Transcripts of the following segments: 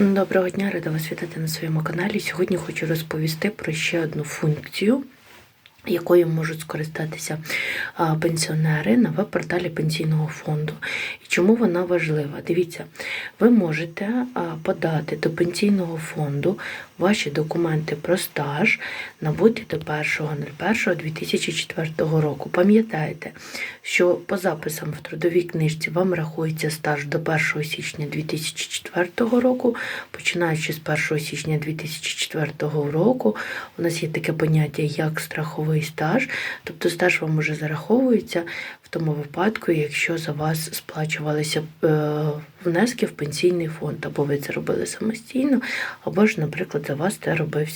Доброго дня, рада вас вітати на своєму каналі. Сьогодні хочу розповісти про ще одну функцію, якою можуть скористатися пенсіонери на веб-порталі пенсійного фонду. І чому вона важлива? Дивіться, ви можете подати до пенсійного фонду ваші документи про стаж набуті до 1.01.2004 року. Пам'ятаєте, що по записам в трудовій книжці вам рахується стаж до 1 січня 2004 року, починаючи з 1 січня 2004 року, у нас є таке поняття як страховий стаж, тобто стаж вам уже зараховується в тому випадку, якщо за вас сплачувалися е, внески в пенсійний фонд, або ви це робили самостійно, або ж, наприклад, за вас це робив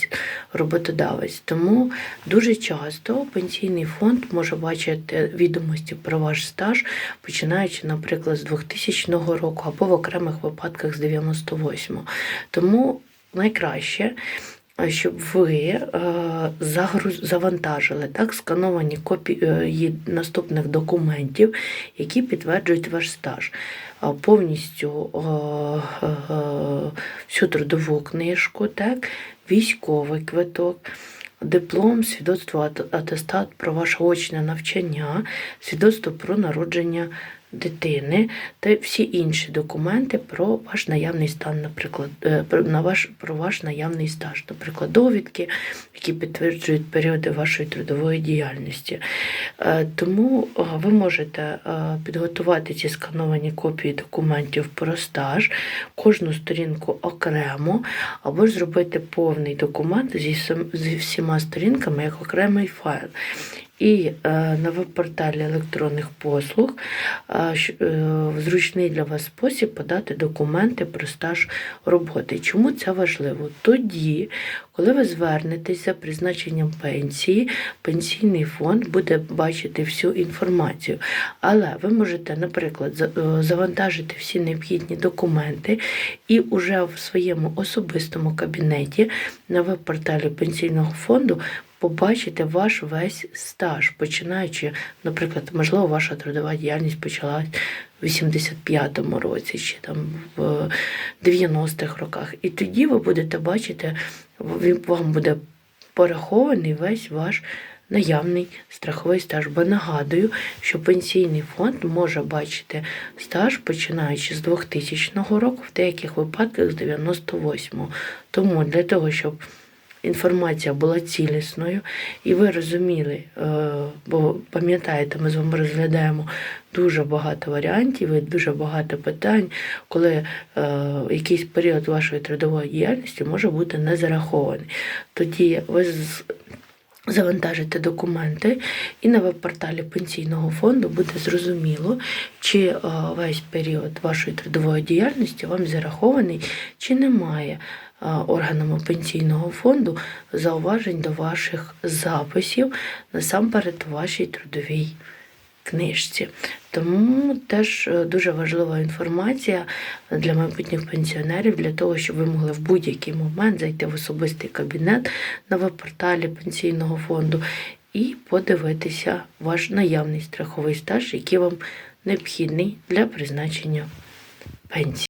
роботодавець. Тому дуже часто пенсійний фонд може бачити відомості про ваш стаж, починаючи, наприклад, з 2000 року, або в окремих випадках з 98-го. Тому найкраще. Щоб ви е, завантажили так, скановані копії наступних документів, які підтверджують ваш стаж. Е, повністю е, е, всю трудову книжку, так, військовий квиток. Диплом, свідоцтво атестат про ваше очне навчання, свідоцтво про народження дитини та всі інші документи про ваш наявний стан, наприклад, на ваш, про ваш наявний стаж, наприклад, довідки, які підтверджують періоди вашої трудової діяльності. Тому ви можете підготувати ці скановані копії документів про стаж, кожну сторінку окремо, або ж зробити повний документ зі всіма сторінками як окремий файл. І е, на веб-порталі електронних послуг е, е, в зручний для вас спосіб подати документи про стаж роботи. Чому це важливо? Тоді, коли ви звернетеся за призначенням пенсії, пенсійний фонд буде бачити всю інформацію. Але ви можете, наприклад, завантажити всі необхідні документи і уже в своєму особистому кабінеті на веб-порталі пенсійного фонду побачите ваш весь стаж, починаючи, наприклад, можливо, ваша трудова діяльність почалась в 85-му році чи там в 90-х роках. І тоді ви будете бачити, вам буде порахований весь ваш. Наявний страховий стаж, бо нагадую, що пенсійний фонд може бачити стаж починаючи з 2000 року, в деяких випадках з 98-го. Тому для того, щоб інформація була цілісною, і ви розуміли, е, бо пам'ятаєте, ми з вами розглядаємо дуже багато варіантів і дуже багато питань, коли е, якийсь період вашої трудової діяльності може бути не зарахований. Тоді ви Завантажите документи, і на веб-порталі пенсійного фонду буде зрозуміло, чи весь період вашої трудової діяльності вам зарахований, чи немає органами пенсійного фонду зауважень до ваших записів насамперед у вашій трудовій книжці. Тому теж е, дуже важлива інформація для майбутніх пенсіонерів, для того, щоб ви могли в будь-який момент зайти в особистий кабінет на веб-порталі пенсійного фонду і подивитися ваш наявний страховий стаж, який вам необхідний для призначення пенсії.